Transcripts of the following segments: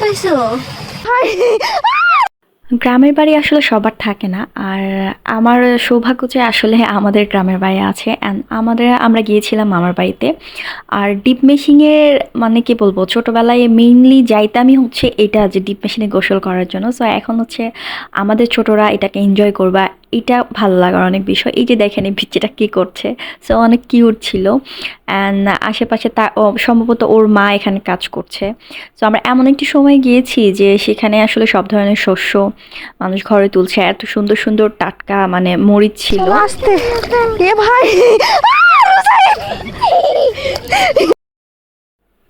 পাইছো? গ্রামের বাড়ি আসলে সবার থাকে না, আর আমার সৌভাগ্য যে আসলে আমাদের গ্রামের বাড়ি আছে অ্যান্ড আমাদের, আমরা গিয়েছিলাম মামার বাড়িতে। আর ডিপ মেশিংয়ের মানে কি বলব, ছোটোবেলায় মেইনলি যাইতামই হচ্ছে এটা যে ডিপ মেশিনে গোসল করার জন্য। সো এখন হচ্ছে আমাদের ছোটরা এটাকে এনজয় করবা এটা ভালো লাগার অনেক বিষয়। এই যে দেখেন, এই পিচ্চিটা কী করছে? সো অনেক কিউট ছিল। অ্যান্ড আশেপাশে তা সম্ভবত ওর মা এখানে কাজ করছে। সো আমরা এমন একটি সময় গিয়েছি যে সেখানে আসলে সব ধরনের শস্য মানুষ ঘরে তুলছে। এত সুন্দর সুন্দর টাটকা মানে মরিচ ছিল। ভাই!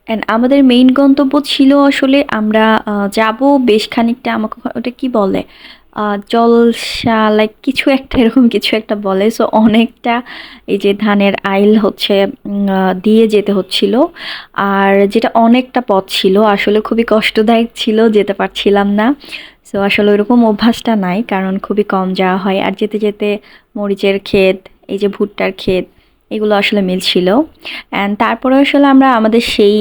অ্যান্ড আমাদের মেইন গন্তব্য ছিল আসলে আমরা যাব বেশ খানিকটা আমাকে ওটা কি বলে জলসা লাইক কিছু একটা এরকম কিছু একটা বলে। সো অনেকটা এই যে ধানের আইল হচ্ছে দিয়ে যেতে হচ্ছিল। আর যেটা অনেকটা পথ ছিল, আসলে খুবই কষ্টদায়ক ছিল, যেতে পারছিলাম না। সো আসলে ওইরকম অভ্যাসটা নাই, কারণ খুবই কম যাওয়া হয়। আর যেতে যেতে মরিচের ক্ষেত, এই যে ভুট্টার ক্ষেত এগুলো আসলে মিলছিল। অ্যান্ড তারপরে আসলে আমরা আমাদের সেই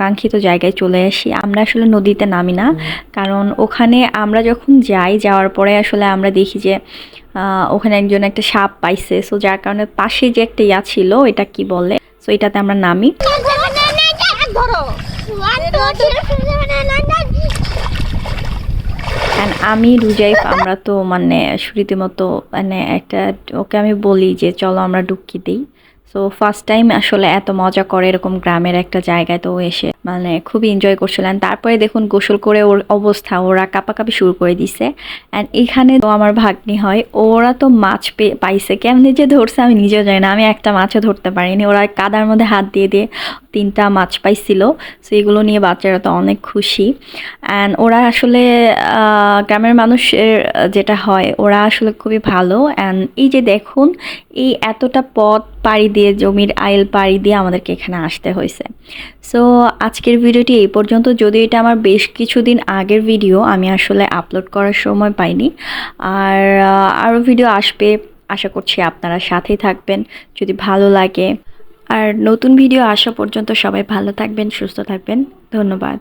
কাঙ্ক্ষিত জায়গায় চলে আসি। আমরা আসলে নদীতে নামি না। কারণ ওখানে আমরা যখন যাই যাওয়ার পরে আসলে আমরা দেখি যে ওখানে একজন একটা সাপ পাইছে। সো যার কারণে পাশে যে একটা ইয়া ছিল এটা কি বলে? সো এটাতে আমরা নামি। আমি রুজাইফ আমরা তো মানে রীতিমতো মানে একটা, ওকে আমি বলি যে, চলো আমরা ডুবকি দিই। সো ফার্স্ট টাইম আসলে এত মজা করে এরকম গ্রামের একটা জায়গায় তো এসে মানে খুবই এনজয় করছিলেন তারপরে দেখুন, গোসল করে ওর অবস্থা, ওরা কাপাকাপি শুরু করে দিছে। অ্যান্ড এখানে তো আমার ভাগ্নি হয়, ওরা তো মাছ পাইছে। কেমনি যে ধরছে আমি নিজেও জানি না, আমি একটা মাছও ধরতে পারিনি। ওরা কাদার মধ্যে হাত দিয়ে দিয়ে তিনটা মাছ পাইছিল সো এগুলো নিয়ে বাচ্চারা তো অনেক খুশি। অ্যান্ড ওরা আসলে গ্রামের মানুষের যেটা হয়, ওরা আসলে খুবই ভালো। অ্যান্ড এই যে দেখুন, এই এতটা পথ পাড়ি দিয়ে, জমির আইল পাড়ি দিয়ে আমাদেরকে এখানে আসতে হয়েছে। সো আজকের ভিডিওটি এই পর্যন্ত। যদিও এটা আমার বেশ কিছুদিন আগের ভিডিও, আমি আসলে আপলোড করার সময় পাইনি। আর আরও ভিডিও আসবে, আশা করছি আপনারা সাথেই থাকবেন। যদি ভালো লাগে আর নতুন ভিডিও আসা পর্যন্ত সবাই ভালো থাকবেন সুস্থ থাকবেন। ধন্যবাদ।